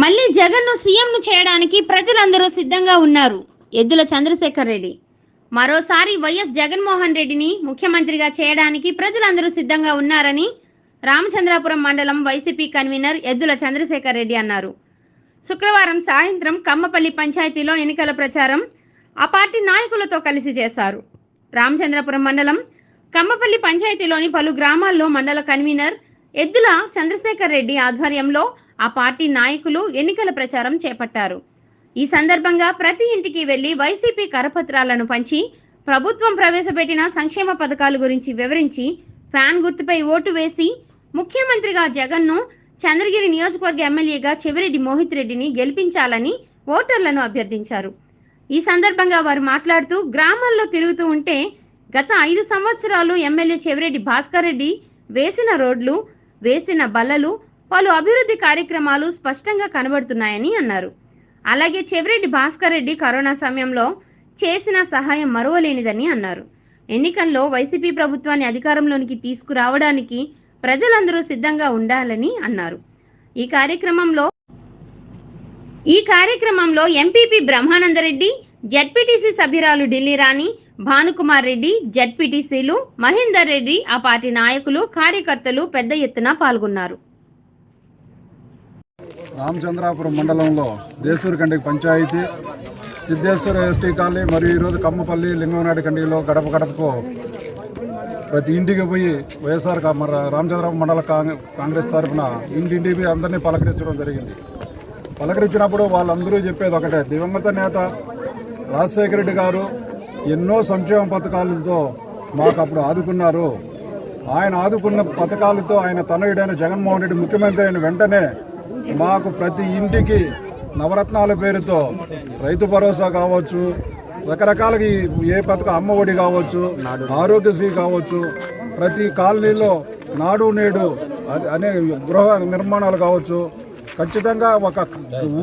మళ్ళీ జగన్ను సీఎంను చేయడానికి ప్రజలందరూ సిద్ధంగా ఉన్నారు. ఎద్దుల చంద్రశేఖర్ రెడ్డి. మరోసారి వైఎస్ జగన్మోహన్ రెడ్డిని ముఖ్యమంత్రిగా చేయడానికి ప్రజలందరూ సిద్ధంగా ఉన్నారని రామచంద్రాపురం మండలం వైసీపీ కన్వీనర్ ఎద్దుల చంద్రశేఖర్ రెడ్డి అన్నారు. శుక్రవారం సాయంత్రం కమ్మపల్లి పంచాయతీలో ఎన్నికల ప్రచారం ఆ పార్టీ నాయకులతో కలిసి చేశారు. రామచంద్రపురం మండలం కమ్మపల్లి పంచాయతీలోని పలు గ్రామాల్లో మండల కన్వీనర్ ఎద్దుల చంద్రశేఖర్ రెడ్డి ఆధ్వర్యంలో ఆ పార్టీ నాయకులు ఎన్నికల ప్రచారం చేపట్టారు. ఈ సందర్భంగా ప్రతి ఇంటికి వెళ్ళి వైసీపీ కరపత్రాలను పంచి ప్రభుత్వం ప్రవేశపెట్టిన సంక్షేమ పథకాల గురించి వివరించి ఫ్యాన్ గుర్తుపై ఓటు వేసి ముఖ్యమంత్రిగా జగన్ను చంద్రగిరి నియోజకవర్గ ఎమ్మెల్యేగా చెవిరెడ్డి మోహిత్ రెడ్డిని గెలిపించాలని ఓటర్లను అభ్యర్థించారు. ఈ సందర్భంగా వారు మాట్లాడుతూ గ్రామాల్లో తిరుగుతూ ఉంటే గత ఐదు సంవత్సరాలు ఎమ్మెల్యే చెవిరెడ్డి భాస్కర్ రెడ్డి వేసిన రోడ్లు వేసిన బల్లలు పలు అభివృద్ధి కార్యక్రమాలు స్పష్టంగా కనబడుతున్నాయని అన్నారు. అలాగే చెవిరెడ్డి భాస్కర్ రెడ్డి కరోనా సమయంలో చేసిన సహాయం మరువలేనిదని అన్నారు. ఎన్నికల్లో వైసీపీ ప్రభుత్వాన్ని అధికారంలోనికి తీసుకురావడానికి ప్రజలందరూ సిద్ధంగా ఉండాలని అన్నారు. ఈ కార్యక్రమంలో ఈ కార్యక్రమంలో ఎంపీపీ బ్రహ్మానందరెడ్డి జడ్పీటీసీ సభ్యురాలు ఢిల్లీ రాణి భానుకుమార్ రెడ్డి జడ్పీటీసీలు మహేందర్ రెడ్డి ఆ పార్టీ నాయకులు కార్యకర్తలు పెద్ద ఎత్తున పాల్గొన్నారు. రామచంద్రాపురం మండలంలో దేశూరు కండికి పంచాయతీ సిద్ధేశ్వర ఎస్టీ కాలనీ మరియు ఈరోజు కమ్మపల్లి లింగంనాయుడు కండిలో గడప గడపకు ప్రతి ఇంటికి పోయి వైఎస్ఆర్ కా- రామచంద్రాపురం మండల కాంగ్రెస్ తరఫున ఇంటింటికి అందరినీ పలకరించడం జరిగింది. పలకరించినప్పుడు వాళ్ళందరూ చెప్పేది ఒకటే దివంగత నేత రాజశేఖర రెడ్డి గారు ఎన్నో సంక్షేమ పథకాలతో మాకు అప్పుడు ఆదుకున్నారు. ఆయన ఆదుకున్న పథకాలతో ఆయన తనయుడైన జగన్మోహన్ రెడ్డి ముఖ్యమంత్రి అయిన వెంటనే మాకు ప్రతి ఇంటికి నవరత్నాల పేరుతో రైతు భరోసా కావచ్చు రకరకాలకి ఏ పథకం అమ్మ ఒడి కావచ్చు ఆరోగ్యశ్రీ కావచ్చు ప్రతి కాలనీలో నాడు నేడు అనే గృహ నిర్మాణాలు కావచ్చు. ఖచ్చితంగా ఒక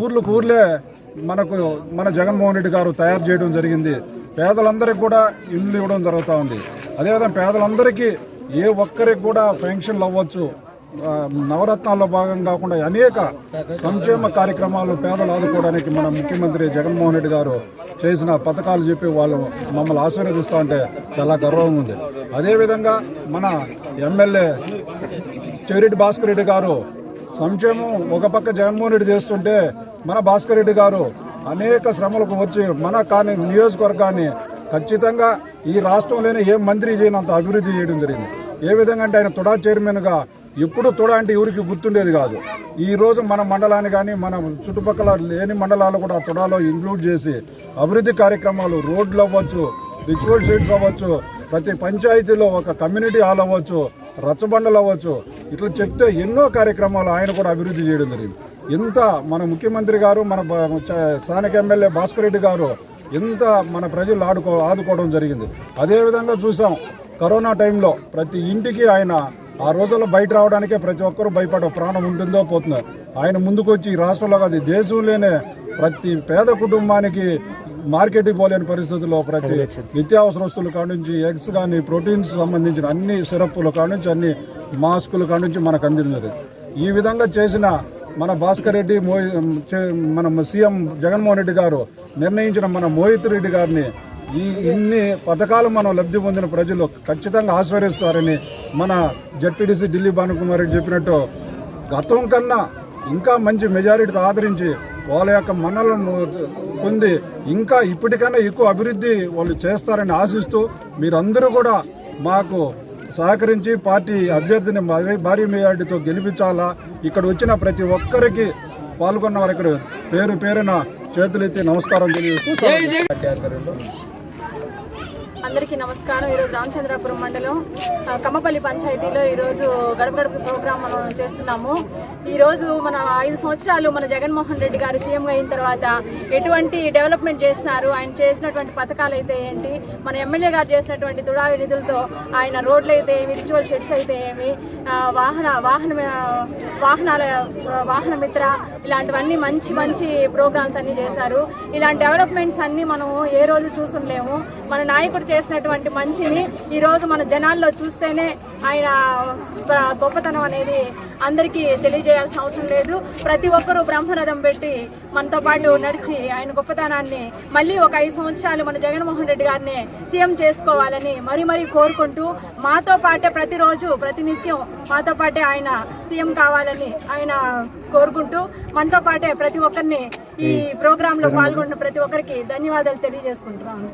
ఊర్లకు ఊర్లే మనకు మన జగన్మోహన్ రెడ్డి గారు తయారు చేయడం జరిగింది. పేదలందరికీ కూడా ఇల్లు ఇవ్వడం జరుగుతూ ఉంది. అదేవిధంగా పేదలందరికీ ఏ ఒక్కరికి కూడా పెన్షన్లు అవ్వచ్చు. నవరత్నాల్లో భాగం కాకుండా అనేక సంక్షేమ కార్యక్రమాలు పేదలు ఆదుకోవడానికి మన ముఖ్యమంత్రి జగన్మోహన్ రెడ్డి గారు చేసిన పథకాలు చెప్పి వాళ్ళు మమ్మల్ని ఆశీర్వదిస్తూ ఉంటే చాలా గర్వం ఉంది. అదేవిధంగా మన ఎమ్మెల్యే చెవిరెడ్డి భాస్కర్ రెడ్డి గారు సంక్షేమం ఒక పక్క జగన్మోహన్ రెడ్డి చేస్తుంటే మన భాస్కర్ రెడ్డి గారు అనేక శ్రమలకు వచ్చి మన కానీ నియోజకవర్గాన్ని ఖచ్చితంగా ఈ రాష్ట్రంలోనే ఏ మంత్రి చేయనంత అభివృద్ధి చేయడం జరిగింది. ఏ విధంగా అంటే ఆయన తుడా చైర్మన్గా ఎప్పుడు తుడా అంటే ఎవరికి గుర్తుండేది కాదు. ఈరోజు మన మండలాన్ని కానీ మన చుట్టుపక్కల లేని మండలాలు కూడా తుడాలో ఇంక్లూడ్ చేసి అభివృద్ధి కార్యక్రమాలు రోడ్లు అవ్వచ్చు రిచువల్ షీట్స్ అవ్వచ్చు ప్రతి పంచాయతీలో ఒక కమ్యూనిటీ హాల్ అవ్వచ్చు రచ్చబండలు అవ్వచ్చు. ఇట్లా చెప్తే ఎన్నో కార్యక్రమాలు ఆయన కూడా అభివృద్ధి చేయడం జరిగింది. ఇంత మన ముఖ్యమంత్రి గారు మన స్థానిక ఎమ్మెల్యే భాస్కర్ రెడ్డి గారు ఎంత మన ప్రజలు ఆడుకో ఆదుకోవడం జరిగింది. అదేవిధంగా చూసాం కరోనా టైంలో ప్రతి ఇంటికి ఆయన ఆ రోజుల్లో బయట రావడానికే ప్రతి ఒక్కరూ భయపడే ప్రాణం ఉంటుందో పోతుందో. ఆయన ముందుకు వచ్చి ఈ రాష్ట్రంలో కాదు దేశంలోనే ప్రతి పేద కుటుంబానికి మార్కెట్కి పోలేని పరిస్థితుల్లో ప్రతి నిత్యావసర వస్తువుల కాడ నుంచి ఎగ్స్ కానీ ప్రోటీన్స్ సంబంధించిన అన్ని సిరప్పుల కాడ నుంచి అన్ని మాస్కుల కాడ నుంచి మనకు అందినది ఈ విధంగా చేసిన మన భాస్కర్ రెడ్డి మన సీఎం జగన్మోహన్ రెడ్డి గారు నిర్ణయించిన మన మోహిత్ రెడ్డి గారిని ఈ ఇన్ని పథకాలు మనం లబ్ధి పొందిన ప్రజలు ఖచ్చితంగా ఆస్వాదిస్తారని మన జడ్పీటీసీ ఢిల్లీ భానుకుమార్ రెడ్డి చెప్పినట్టు గతం కన్నా ఇంకా మంచి మెజారిటీతో ఆదరించి వాళ్ళ యొక్క మన్నలను పొంది ఇంకా ఇప్పటికన్నా ఎక్కువ అభివృద్ధి వాళ్ళు చేస్తారని ఆశిస్తూ మీరందరూ కూడా మాకు సహకరించి పార్టీ అభ్యర్థిని భారీ భారీ మెజారిటీతో గెలిపించాలా? ఇక్కడ వచ్చిన ప్రతి ఒక్కరికి పాల్గొన్న వారు ఇక్కడ పేరు పేరున చేతులెత్తి నమస్కారం తెలియజేస్తూ అందరికీ నమస్కారం. ఈరోజు రామచంద్రాపురం మండలం కమ్మపల్లి పంచాయతీలో ఈరోజు గడప గడప ప్రోగ్రాం మనం చేస్తున్నాము. ఈరోజు మన ఐదు సంవత్సరాలు మన జగన్మోహన్ రెడ్డి గారు సీఎంగా అయిన తర్వాత ఎటువంటి డెవలప్మెంట్ చేస్తున్నారు? ఆయన చేసినటువంటి పథకాలు అయితే ఏంటి? మన ఎమ్మెల్యే గారు చేసినటువంటి తుడావి నిధులతో ఆయన రోడ్లు అయితే ఏమి రిచువల్ షెడ్స్ అయితే ఏమి వాహన వాహన వాహనాల వాహన మిత్ర ఇలాంటివన్నీ మంచి మంచి ప్రోగ్రామ్స్ అన్నీ చేశారు. ఇలాంటి డెవలప్మెంట్స్ అన్నీ మనం ఏ రోజు చూసుండలేము. మన నాయకుడు చేసినటువంటి మంచిని ఈ రోజు మన జనాల్లో చూస్తేనే ఆయన గొప్పతనం అనేది అందరికీ తెలియజేయాల్సిన అవసరం లేదు. ప్రతి ఒక్కరూ బ్రహ్మరథం పెట్టి మనతో పాటు నడిచి ఆయన గొప్పతనాన్ని మళ్ళీ ఒక ఐదు సంవత్సరాలు మన జగన్మోహన్ రెడ్డి గారిని సీఎం చేసుకోవాలని మరీ మరీ కోరుకుంటూ మాతో పాటే ప్రతిరోజు ప్రతినిత్యం మాతో పాటే ఆయన సీఎం కావాలని ఆయన కోరుకుంటూ మనతో పాటే ప్రతి ఒక్కరిని ఈ ప్రోగ్రామ్లో పాల్గొన్న ప్రతి ఒక్కరికి ధన్యవాదాలు తెలియజేసుకుంటున్నాను.